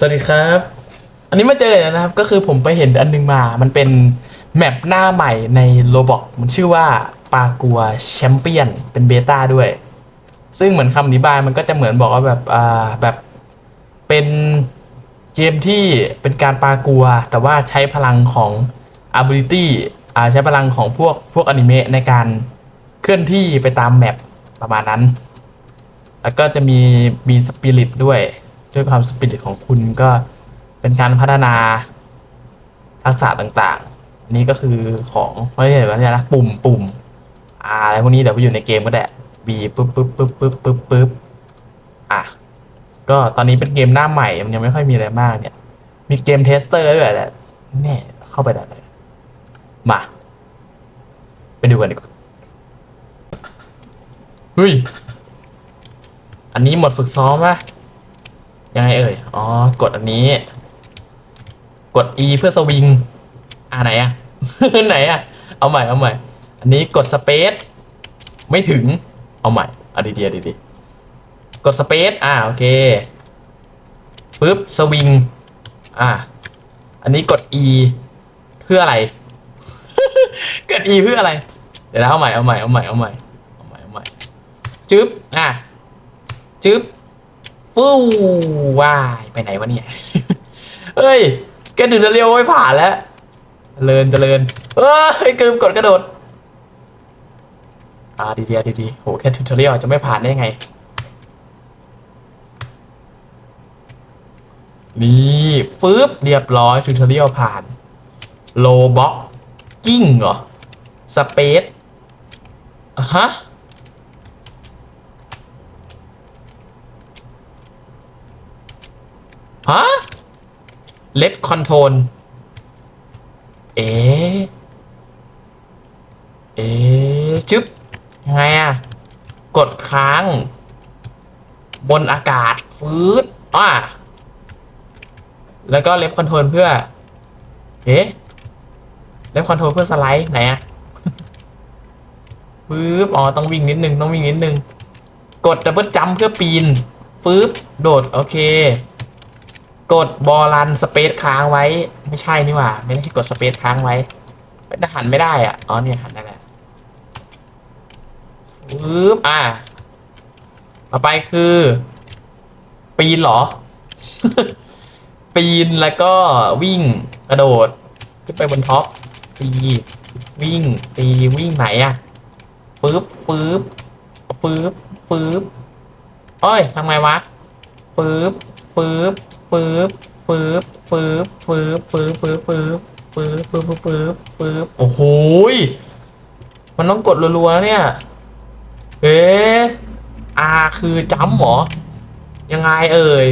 สวัสดีครับ อันนี้มาเจอแล้วนะครับ ก็คือผมไปเห็นอันหนึงมา มันเป็นแมปหน้าใหม่ในโ o บอกมันชื่อว่าปากัวแชมเปี้ยนเป็นเบต้าด้วย ซึ่งเหมือนคำอธิบายมันก็จะเหมือนบอกว่าแบบอ่าแบบเป็นเกมที่เป็นการปากัว แต่ว่าใช้พลังของ ability อ่าใช้พลังของพวกพวกอนิเมะในการเคลื่อนที่ไปตามแมปประมาณนั้น แล้วก็จะมีมีสปิริตด้วย ด้วยความสปิริตของคุณก็เป็นการพัฒนาทักษะต่างๆ อันนี้ก็คือของไม่ใช่แบบนี้นะปุ่มปุ่มอ่าอะไรพวกนี้เดี๋ยวไปอยู่ในเกมก็ได้ B ปึ๊บปึ๊บปึ๊บปึ๊บปึ๊บปึ๊บอะก็ตอนนี้เป็นเกมหน้าใหม่มันยังไม่ค่อยมีอะไรมากเนี่ย มีเกมเทสเตอร์ด้วยแหละเนี่ยเข้าไปได้เลยมา ไปดูกันดีกว่าเฮ้ย อันนี้หมดฝึกซ้อมปะ ยังไงเอ่ย อ๋อ กดอันนี้ กด E เพื่อสวิง อ่าไหนอะ ไหนอะเอาใหม่ เอาใหม่ อันนี้กดสเปซไม่ถึง เอาใหม่อดีๆเอดีกดสเปซอ่า โอเค ปึ๊บ สวิง อ่า อันนี้กด E เพื่ออะไร กด E เพื่ออะไร เดี๋ยวนะเอาใหม่ เอาใหม่ เอาใหม่ เอาใหม่ เอาใหม่ เอาใหม่ จึ๊บ อะจึ๊บ ฟูว้ายไปไหนวะเนี่ย เฮ้ย แกถึงจะเลี้ยวไม่ผ่านแล้วเจริญเจริญเอ้ยลืมกดกระโดด อ่าดีๆดีดีๆโหแค่ทูทอเรียลจะไม่ผ่านได้ไง นี่ฟืบเรียบร้อยทูทอเรียลผ่านโลบ็อกกิ้งเหรอ สเปซฮะ ฮะเล็บคอนโทรลเอ๊เอ๊จึ๊บยังไงอะกดค้าง บนอากาศฟืดอะแล้วก็เล็บคอนโทรลเพื่อ เอ๊เล็บคอนโทรลเพื่อสไลด์ไหนอะฟืบอ๋อ ต้องวิ่งนิดนึง ต้องวิ่งนิดนึง กดดับเบิลจัมเพื่อปีนฟืบโดด โอเค กดบอลันสเปซค้างไว้ ไม่ใช่นี่หว่า ไม่ได้กดสเปซค้างไว้ไม่ได้หันไม่ได้อะอ๋อเนี่ยหันได้แล้วปึ๊บอะต่อไปคือ ปีนเหรอ ปีนแล้วก็วิ่งกระโดด ขึ้นไปบนท็อปปีวิ่งตีวิ่งไหนอะฟืบฟืบฟืบฟืบเอ้ยทำไงวะฟืบฟืบ ฟืบฟืบฟืบฟืบฟืบฟืบฟืบฟืบฟืบฟืบฟืบฟืบโอ้โหมันต้องกดรัวๆเนี่ย เอ๊ะอาคือจัมป์เหรอ ยังไงเอ่ย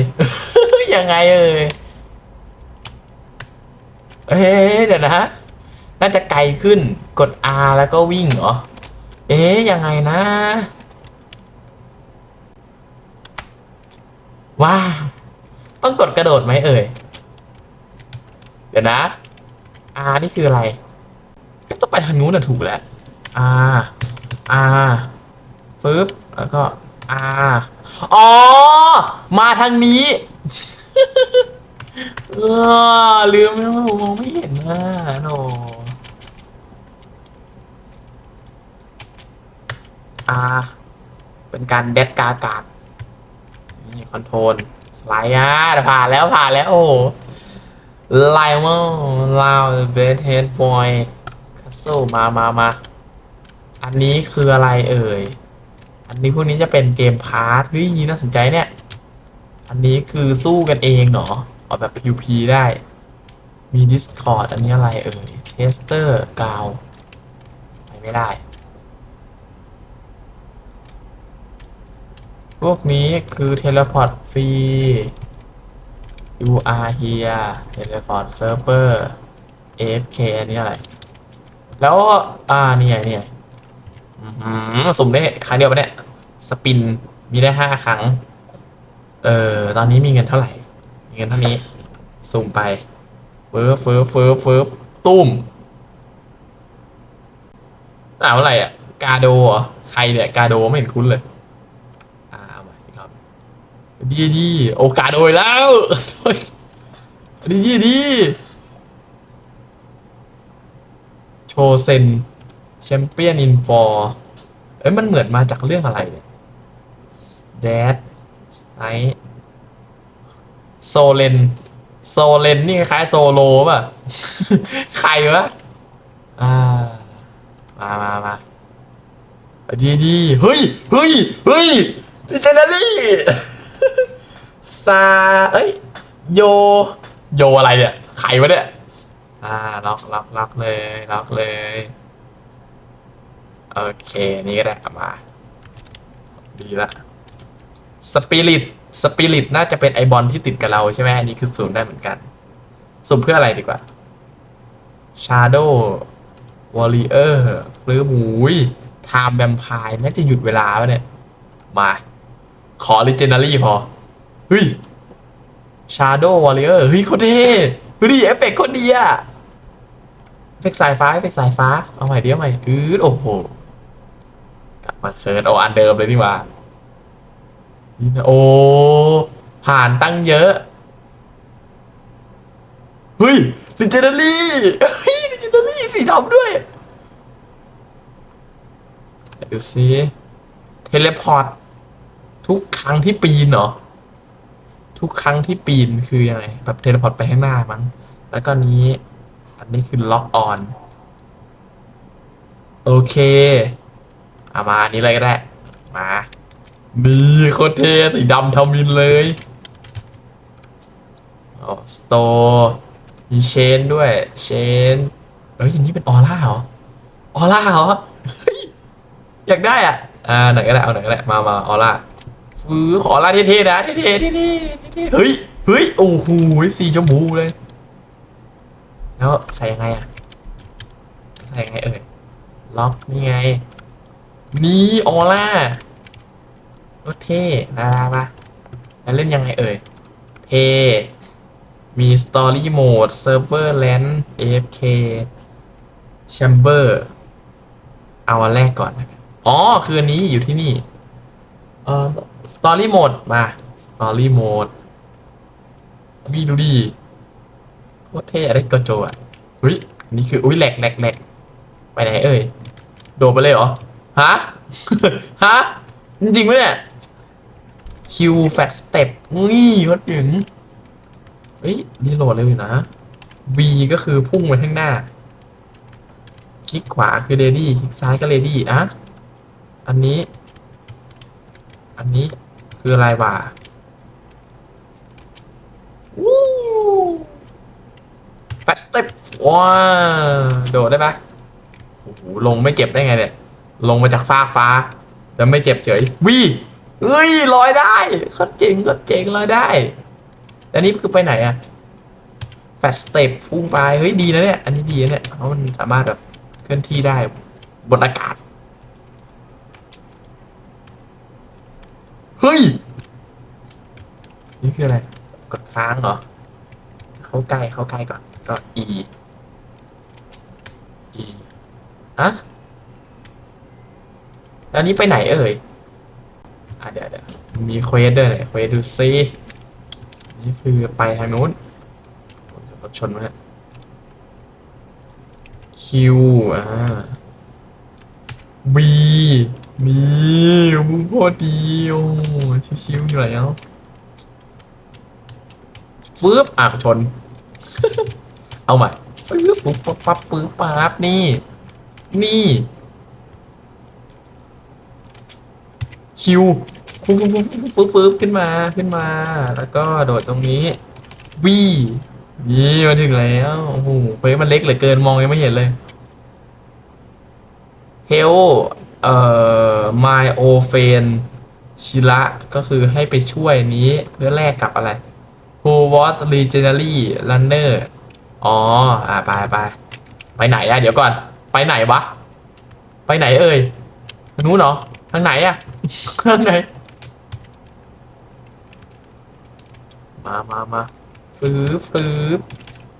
ยังไงเอ่ย เอ๊ะเดี๋ยวนะ น่าจะไกลขึ้น กด R แล้วก็วิ่งเหรอ เอ๊ะยังไงนะ ว้า ต้องกดกระโดดไหมเอ่ย เดี๋ยวนะ R นี่คืออะไร ต้องไปทางนู้นน่ะถูกแล้ว R R ฟึบแล้วก็ R อ๋อ มาทางนี้เออลืมแล้วมองไม่เห็นนะโนอ่าเป็นการเด็ดกาอากาศนี่คอนโทรล ไลด์อะผ่านแล้วผ่านแล้วโอ้ไลมอนลาวเบสเฮดฟอยคัสเซิลมามามาอันนี้คืออะไรเอ่ย อันนี้พวกนี้จะเป็นเกมพาร์ทเฮ้ยน่าสนใจเนี่ย อันนี้คือสู้กันเองเหรอเอาแบบ PVP ได้ มี Discord อันนี้อะไรเอ่ย Tester กาวไปไม่ได้ พวกนี้คือ Teleport ฟรี UR here Teleport Server AFK อันนี้อะไร แล้ว อ่า นี่ไงนี่ไงสุ่มได้ครั้งเดียวปะเนี่ย สปิน มีได้ห้าครั้ง เออตอนนี้มีเงินเท่าไหร่ มีเงินเท่านี้ สุ่มไป เฟิร์ฟเฟิร์ฟเฟิร์ฟเฟิร์ฟตุ้มอ่าอะไรอะ กาโดเหรอ ใครเนี่ย กาโดไม่เห็นคุ้นเลย อ่าเอาใหม่อีกรอบ ดีดีโอกาสโดอีกแล้วดีดีดีโชเซนแชมเปี้ยนอินฟอร์เอ้ยมันเหมือนมาจากเรื่องอะไรเนี่ยแดดไอโซเลนโซเลนนี่คล้ายโซโลป่ะ ใครวะอ่ามามามาดีดีเฮ้ยเฮ้ยเฮ้ยดิเจนอรี่ ซาเอ้ย โย โยอะไรเนี่ยใครวะเนี่ย อ่า ล็อกล็อกล็อกเลย ล็อกเลย โอเค นี่ก็ได้เอามา ดีละ สปิริต สปิริตน่าจะเป็นไอบอลที่ติดกับเราใช่ไหมอันนี้คือสุ่มได้เหมือนกันสุ่มเพื่ออะไรดีกว่า Shadow Warrior หรือหมูย Time Vampire น่าจะหยุดเวลาวะเนี่ย มา ขอ Legendary พอ เฮ้ย Shadow Warrior เฮ้ยโคตรเท่เฮ้ยเอฟเฟกต์โคตรดีอะเอฟเฟกต์สายฟ้าเอฟเฟกต์สายฟ้า เอาใหม่เดี๋ยวใหม่อืดโอ้โห กลับมาเคิร์ดโออันเดิมเลยนี่ว่านี่นะโอ้ผ่านตั้งเยอะ เฮ้ยดิจิทัลลี่เฮ้ยดิจิทัลลี่สีดำด้วยดูซิเทเลพอร์ตทุกครั้งที่ปีนเหรอ ทุกครั้งที่ปีนคือยังไงแบบเทเลพอร์ตไปข้างหน้ามั้งแล้วก็นี้ อันนี้คือล็อกออน โอเคเอามาอันนี้เลยก็ได้ มานี่โคตรเท่สีดำทมินเลยอ๋อสโตมีเชนด้วยเชนเอ้ยอย่างนี้เป็นออร่าเหรอออร่าเหรออยากได้อะอ่าไหนก็ได้เอาไหนก็ได้มามาออร่า ฟื้อขอออร่าเท่ๆนะเท่ๆเท่ๆเท่ๆเฮ้ยเฮ้ยโอ้โหสีชมพูเลย แล้วใส่ยังไงอะใส่ยังไงเอ่ยล็อกนี่ไง นี่ออร่าโคตรเท่มามามาแล้วเล่นยังไงเอ่ยเพย์มี Story Mode Server Land AFK Chamber เอาอันแรกก่อนนะอ๋อ คืออันนี้อยู่ที่นี่ เออ Story Mode มา Story Mode วีดูดิโคตรเท่อะไรก็โจอะอุ้ยนี่คืออุ้ยแหลกแหลกแหลกไปไหนเอ่ยโดดไปเลยเหรอฮะฮะจริงไหมเนี่ยคิวแฟตสเต็ปอุ้ยโคตรถึงเฮ้ยนี่โหลดเร็วอยู่นะ V ก็คือพุ่งไปข้างหน้า คลิกขวาคือเ a ดี้คลิกซ้ายก็เ a ดี้อะอันนี้ อันนี้คืออะไรวะวู้แฟสต็ปว้าโดดได้ปะโอ้โหลงไม่เจ็บได้ไงเนี่ย ลงมาจากฟากฟ้า แล้วไม่เจ็บเฉยวีเอ้ยลอยได้ก็เจ๋งก็เจ๋งลอยได้อันนี้คือไปไหนอะแฟสเต็ปพุ่งไปเฮ้ยดีนะเนี่ย อันนี้ดีนะเนี่ยเพราะมันสามารถแบบเคลื่อนที่ได้บนอากาศ ฮ้ย นี่คืออะไร กดค้างเหรอ เข้าใกล้เข้าใกล้ก่อน ก็ E E อะแล้วนี้ไปไหนเอ่ย อะเดี๋ยวเดี๋ยวมีเควสด้วยไหนเควสดูซินี่คือไปทางนู้นรถชนมาเนี่ยคิวอ่า บีมีมึงโคตรดีโอ้ชิวๆอยู่แล้วฟืบอะชน เอาใหม่ฟืบปุ๊บปั๊บปั๊บปื๊บปั๊บนี่ นี่ คิวฟุ๊บฟุ๊บฟุ๊บฟุ๊บฟุ๊บขึ้นมาขึ้นมา แล้วก็โดดตรงนี้วีนี่มาถึงแล้วโอ้โหเฮ้ยมันเล็กเหลือเกินมองยังไม่เห็นเลย เฮล เอ่อ my o f a n ชิระก็คือให้ไปช่วยนี้เพื่อแลกกับอะไร who was legendary runner อ๋ออ่าไปไปไปไหนอะเดี๋ยวก่อน ไปไหนวะ ไปไหนเอ่ยนู้นเหรอทางไหนอะทางไหน มามามาฟืบฟืบ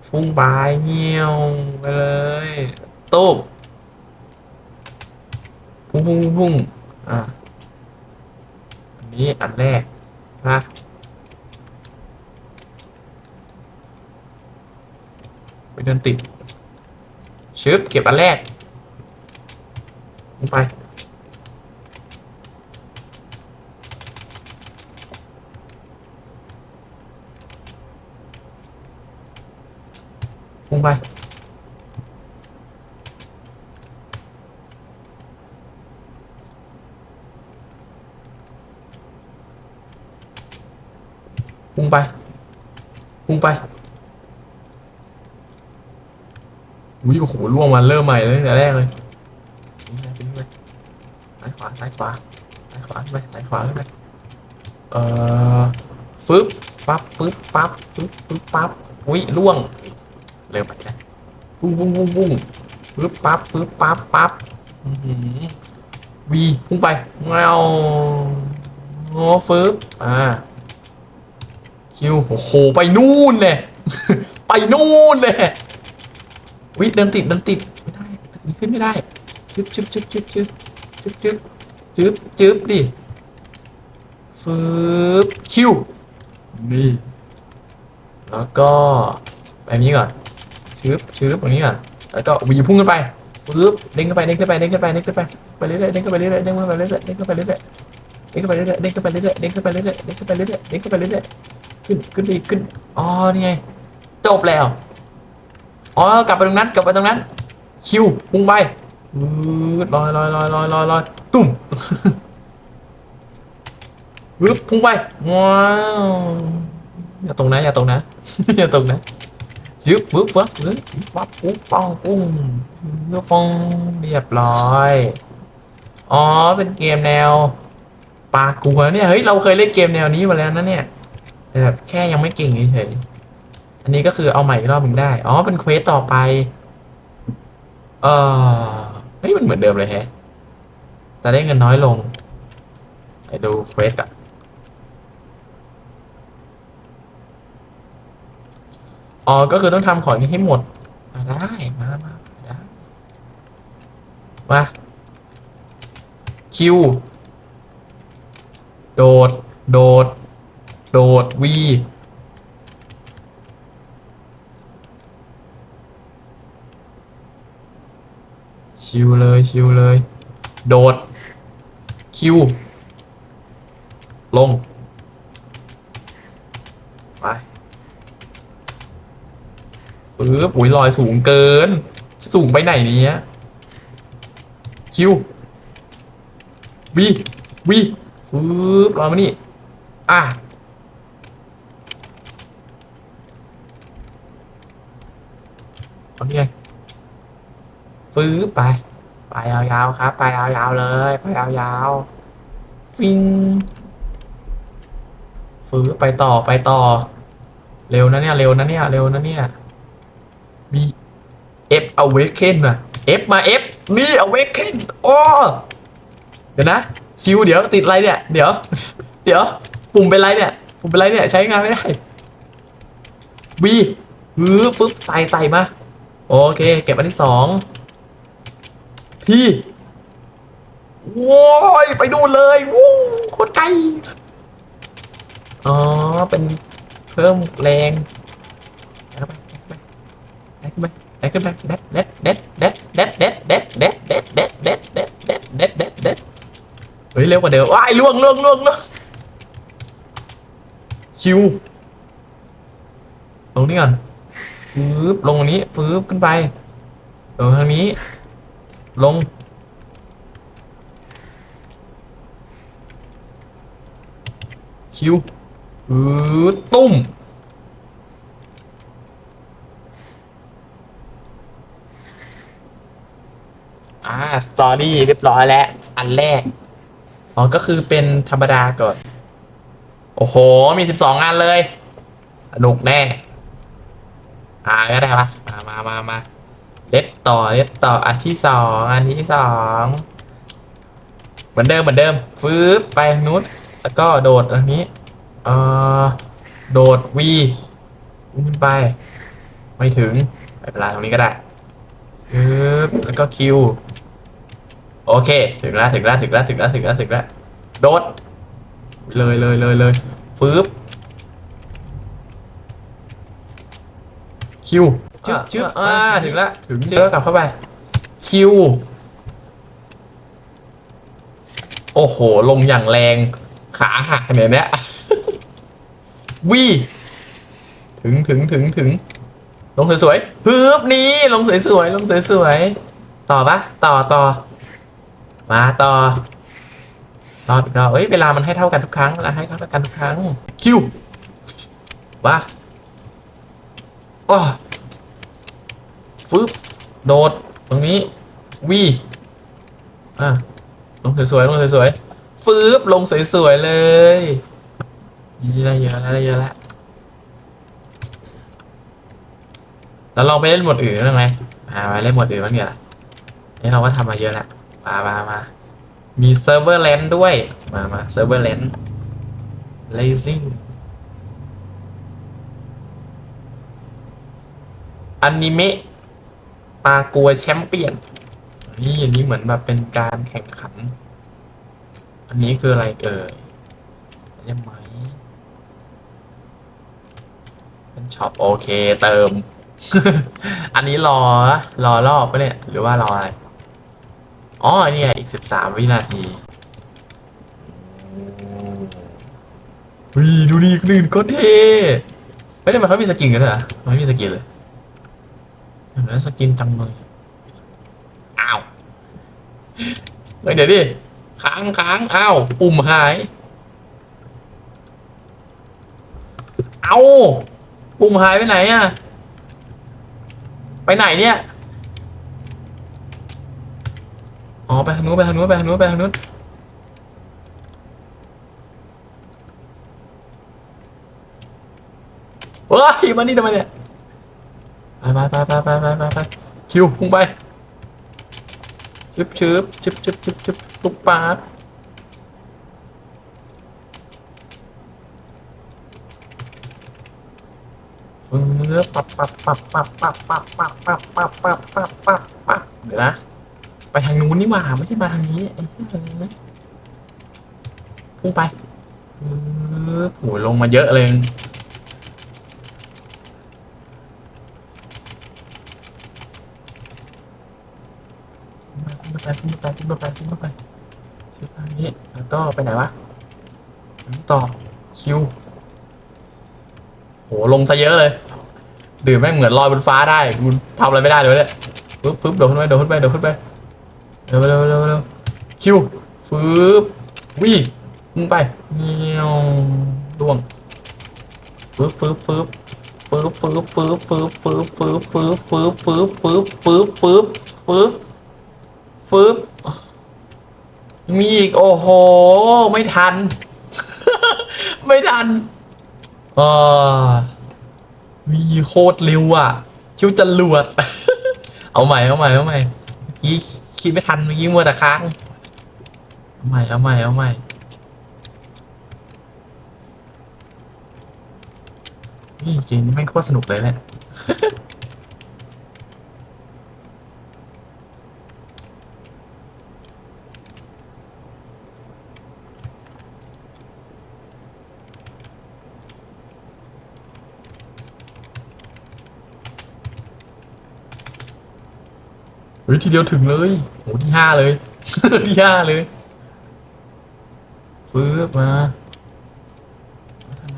ฟุ้งบายเงี้ยวไปเลยตุ๊บ พุ่งพุ่งพุ่งอะอันนี้อันแรกนะไปเดินติดชึบเก็บอันแรกลงไปลงไป พุ่งไป พุ่งไปอุ้ยโอ้โหล่วงมาเริ่มใหม่เลยแต่แรกเลยไปขึ้นไปซ้ายขวาซ้ายขวาซ้ายขวาขึ้นไปซ้ายขวาขึ้นไปเอ่อฟึบปั๊บปึ๊บปั๊บปึ๊บปึ๊บปั๊บอุ้ยล่วงเริ่มใหม่นะฟุ้งฟุ้งฟุ้งฟุ้งปึ๊บปั๊บปึ๊บปั๊บปั๊บวีพุ่งไปเงาโอ้ฟึบอ่า คิวโอ้โหไปนู่นเลย ไปนู่นเลยวิเดินติดเดินติดไม่ได้ตึกนี้ขึ้นไม่ได้จึ๊บจึ๊บจึ๊บจึ๊บจึ๊บจึ๊บจึ๊บจึ๊บจึ๊บดิฟืบคิวนี่แล้วก็ไปนี้ก่อนชึบชึบตรงนี้ก่อนแล้วก็วีพุ่งขึ้นไปปึ๊บเด้งขึ้นไปเด้งขึ้นไปเด้งขึ้นไปเด้งขึ้นไปไปเรื่อยๆเด้งขึ้นไปเรื่อยๆเด้งขึ้นไปเรื่อยๆเด้งขึ้นไปเรื่อยๆเด้งขึ้นไปเรื่อยๆเด้งขึ้นไปเรื่อยๆเด้งขึ้นไปเรื่อยๆเด้งขึ้นไปเรื่อยๆเด้งขึ้นไปเรื่อยๆขึ้นขึ้นไปอีก ขึ้นขึ้นไปขึ้นอ๋อนี่ไงจบแล้วอ๋อกลับไปตรงนั้นกลับไปตรงนั้น คิวพุ่งไปอืดลอยลอยลอยลอยลอยลอยตุ่มฮึบพุ่งไปว้าวอย่าตรงนะอย่าตรงนะอย่าตรงนะยึบปึ๊บปึ๊บปึ๊บปั๊บปุ๊บปองปุ้งเฟองเรียบร้อย อ๋อเป็นเกมแนวปลากัวเนี่ยเฮ้ยเราเคยเล่นเกมแนวนี้มาแล้วนะเนี่ย แต่แบบแค่ยังไม่เก่งเฉยๆอันนี้ก็คือเอาใหม่อีกรอบหนึ่งได้ อ๋อ เป็นเควสต่อไป เออเฮ้ยมันเหมือนเดิมเลยแฮะ แต่ได้เงินน้อยลง ไปดูเควสอะอ๋อ ก็คือต้องทำของนี้ให้หมดมาได้ มามามาได้มาคิว โดด โดด โดดวีชิวเลยชิวเลย โดด คิว ลง ไปปึ๊บอุ้ยลอยสูงเกิน จะสูงไปไหนเนี้ย คิววีวีปึ๊บรอมานี่ อะ นี่ไงฟื้บไป ไปยาวๆครับ ไปยาวๆเลย ไปยาวๆฟิงฟื้บไปต่อไปต่อ เร็วนะเนี่ยเร็วนะเนี่ยเร็วนะเนี่ยมีเอฟเอาเวกเคนนะเอฟมาเอฟนี่เอาเวกเคนโอ้เดี๋ยวนะคิวเดี๋ยวติดอะไรเนี่ย เดี๋ยว เดี๋ยวปุ่มเป็นไรเนี่ยปุ่มเป็นไรเนี่ยใช้งานไม่ได้วีฮือปึ๊บไต่ไต่มา โอเค เก็บอันที่สองที่โว้ยไปดูเลยวู้โคตรไกลอ๋อ เป็นเพิ่มแรงเข้าไปเข้าไปเด็ดขึ้นไปเด็ดเด็ดเด็ดเด็ดเด็ดเด็ดเด็ดเด็ดเด็ดเด็ดเด็ดเด็ดเด็ดเด็ดเด็ดเด็ดเฮ้ยเร็วกว่าเดิมว้ายล่วงล่วงล่วงล่วงชิวลงนี่ก่อน ฟืบลงตรงนี้ฟืบขึ้นไปลงทางนี้ ลง คิวอืดตุ้ม อ่า สตอรี่เรียบร้อยแล้ว อันแรก อ๋อ ก็คือเป็นธรรมดาก่อน โอ้โห มีสิบสองอันเลย สนุกแน่ อาก็ได้ปะมามามามาเล็ดต่อเล็ดต่ออันที่สองอันที่สองเหมือนเดิมเหมือนเดิมฟืบไปนู้นแล้วก็โดดอันนี้เอ่อโดดวีขึ้นไป ไม่ถึงไม่เป็นไรตรงนี้ก็ได้ฟืบแล้วก็คิวโอเค ถึงแล้วถึงแล้วถึงแล้วถึงแล้วถึงแล้วถึงแล้วโดดเลยเลยเลยเลยฟืบ คิวจึ๊บจึ๊บอ่าอ่าถึถึงงละละถึงจึ๊บกลับเข้าไป คิว โอ้โห ลงอย่างแรง ขาหักเนี่ยเนี้ยวีถึงถึงถึงถึง ลงสวยๆฮึบนี่ลงสวยๆลงสวยๆต่อปะต่อต่อมาต่อรอบอีกรอบเอ้ย เวลามันให้เท่ากันทุกครั้งเวลาให้เท่ากันทุกครั้ง คิวว่า อ้ฟึบโดด ตรงนี้วีอะลงสวยๆลงสวยๆฟืบลงสวยๆเลยนี่ได้เยอะแล้วเยอะแล้วแล้วลองไปเล่นหมดอื่นได้ไหมมาไปเล่นหมดอื่นบ้างเดี๋ยวนี่เราก็ทำมาเยอะแล้วมามามามีเซิร์ฟเวอร์แลนด์ด้วย มามาเซิร์ฟเวอร์แลนด์ อนิเมะปากัวแชมเปี้ยน นี่อันนี้เหมือนแบบเป็นการแข่งขัน อันนี้คืออะไรเอ่ยได้ไหมเป็นช็อปโอเคเติม อันนี้รอ รอรอบปะเนี่ย หรือว่ารออะไร อ๋ออันนี่อีกสิบสามวินาทีวีดูดีคนอื่นก็เท่เฮ้ยทำไมเขามีสกินกันด้วยอะไม่มีสกินเลย ทำไมสกินจังเลยอ้าวเฮ้ยเดี๋ยวดิค้างค้างอ้าวปุ่มหาย เอาปุ่มหายไปไหนอะไปไหนเนี่ยอ๋อไปทางนู้นไปทางนู้นไปทางนู้นไปทางนู้นเฮ้ยมานี่ทำไมเนี่ย ไปไปไปไปไปไปไปคิวพุ่งไปชึบชึบชึบชึบชึบชึบปุ๊บป๊าบเออปับปับปับปับปับปับปับปับปับปับปับปับปับเดี๋ยวนะ ไปทางนู้นนี่หว่าไม่ใช่มาทางนี้ไอ้เหี้ยเลยพุ่งไปเออโหลงมาเยอะเลย ขึ้น ไปขึ้นไปขึ้นไปขึ้นไปขึ้นไปชิบทางนี้แล้วก็ไปไหนวะต่อคิวโหลงซะเยอะเลย ดื่มแม่งเหมือนลอยบนฟ้าได้กูทำอะไรไม่ได้เลยเนี่ยปึ๊บปึ๊บโดดขึ้นไปโดดขึ้นไปโดดขึ้นไปเร็วเร็วเร็วเร็วคิวปึ๊บวิ่งมึงไปเงี้ยวล่วงปึ๊บปึ๊บปึ๊บปึ๊บปึ๊บปึ๊บปึ๊บปึ๊บปึ๊บปึ๊บปึ๊บปึ๊บปึ๊บปึ๊บปึ๊บปึ๊บ ฟึบมีอีก โอ้โห ไม่ทัน ไม่ทันเออวีโคตรเร็วอะคิวจะลวด เอาใหม่เอาใหม่เอาใหม่เมื่อกี้คิดไม่ทันเมื่อกี้มัวแต่ค้างเอาใหม่เอาใหม่เอาใหม่นี่เกมนี้แม่งโคตรสนุกเลยเนี่ย เฮ้ยทีเดียวถึงเลยโหที่ห้าเลย ที่ห้าเลยฟื้บมา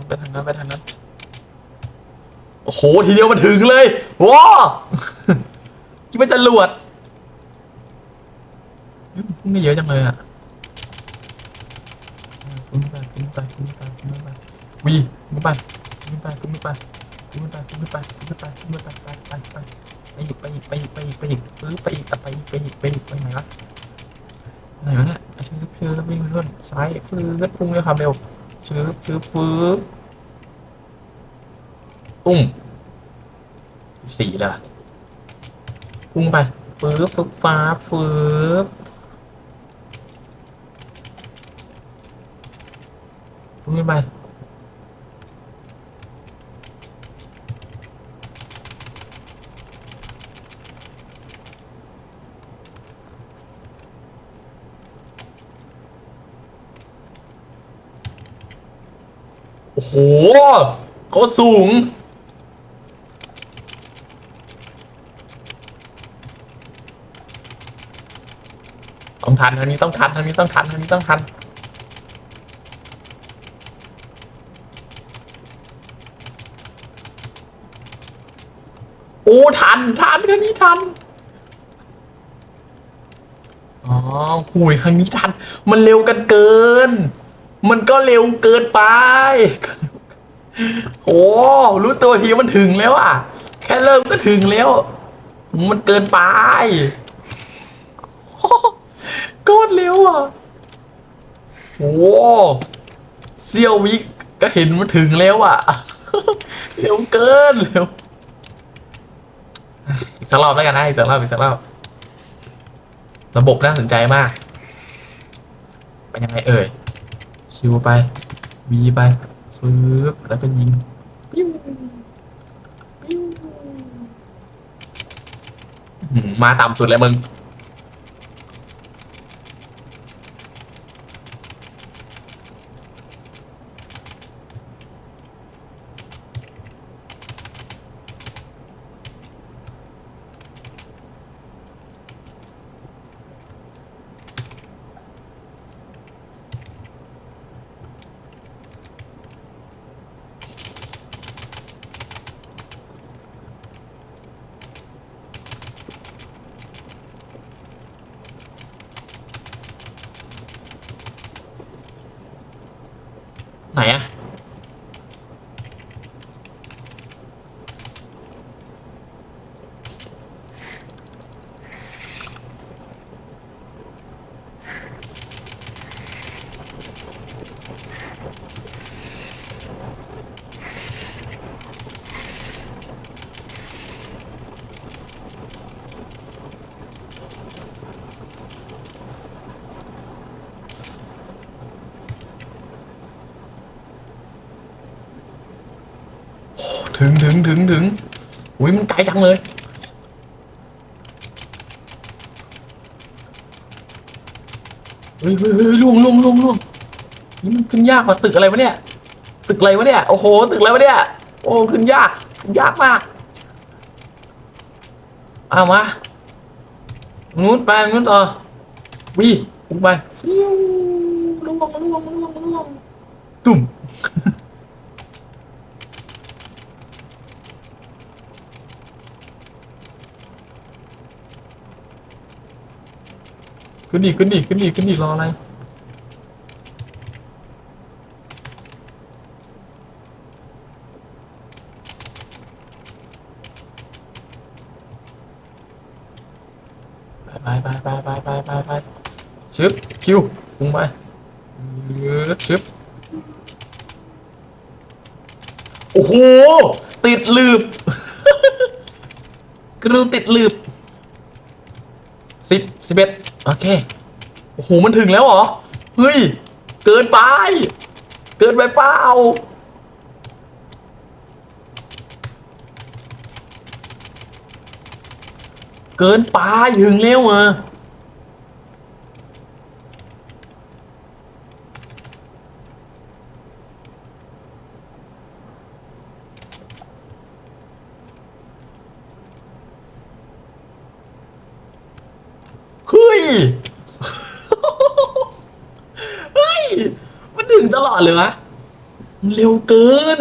ไปทางนั้นไปทางนั้นไปทางนั้นโอ้โหทีเดียวมันถึงเลยว้าคิดว่จะหลวดเฮ้ยมันพุ่งได้เยอะจังเลยอะพุ่งไปพุ่ไปพุ่งไปพุ่ไปวีพุ่งไปพุ่ไปพุ่งไปพุ่ไปพุ่งไปพุ่งไปพุ่งไปไปไปไป ไปอีกไปอีกไปอีกไปอีกไปอีกปื้อไปอีกไปอีกไปอีกไปอีกไปไหนวะไหนวะเนี่ยเชื่อเชื่อแล้ววิ่งเรื่อนซ้ายฟื้นพุ่งด้วยความเร็วเชื่อเชื่อฟื้นปุ้งสี่เลยพุ่งไปฟื้นฟึบฟ้าฟื้นพุ่งไป โหเขาสูง ต้องทันทางนี้ต้องทันทางนี้ต้องทันทางนี้ต้องทันโอ้ทันทันทางนี้ทันอ๋อหุยทางนี้ทัน มันเร็วกันเกิน มันก็เร็วเกินไป โอ้รู้ตัวทีมันถึงแล้วอะ แค่เริ่มก็ถึงแล้ว มันเกินไปโคตรเร็วอะโอ้เซียววิกก็เห็นมันถึงแล้วอะ เร็วเกินเร็วอีกสักรอบแล้วกันนะอีกสักรอบอีกสักรอบระบบน่าสนใจมาก เป็นยังไงเอ่ย คิวไปบีไปฟืบแล้วก็ยิงปิ้วปิ้วมาต่ำสุดเลยมึง ถึงถึงถึงถึงอุ้ยมันไกลจังเลย เฮ้ยเฮ้ยเฮ้ยล่วงล่วงล่วงล่วงนี่มันขึ้นยากกว่าตึกอะไรวะเนี่ย ตึกอะไรวะเนี่ย โอ้โห ตึกอะไรวะเนี่ย โอ้ ขึ้นยากขึ้นยากมากเอามานู้นไปนู้นต่อวีพุ่งไปฟิวล่วงล่วงล่วงล่วงตุ่ม ขึ้นดิขึ้นดิขึ้นดิขึ้นดิรออะไรไปไปไปไปไปไปไปชึบคิวปุงไปยืดชึบโอ้โห ติดลืบกรูติดลืบสิบสิบเอ็ด โอเค โอ้โห มันถึงแล้วเหรอ เฮ้ย เกินไป เกินไปเปล่า เกินไปถึงแล้วอะเฮ้ย เฮ้ย มันถึงตล อดเลยวะมันเร็วเกิน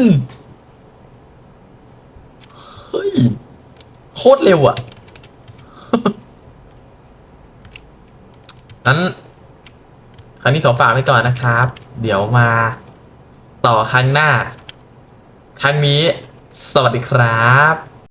เฮ้ย โคตรเร็วอะนั้นครั้งนี้ขอฝากไว้ก่อนนะครับ เดี๋ยวมาต่อครั้งหน้า ครั้งนี้ สวัสดีครับ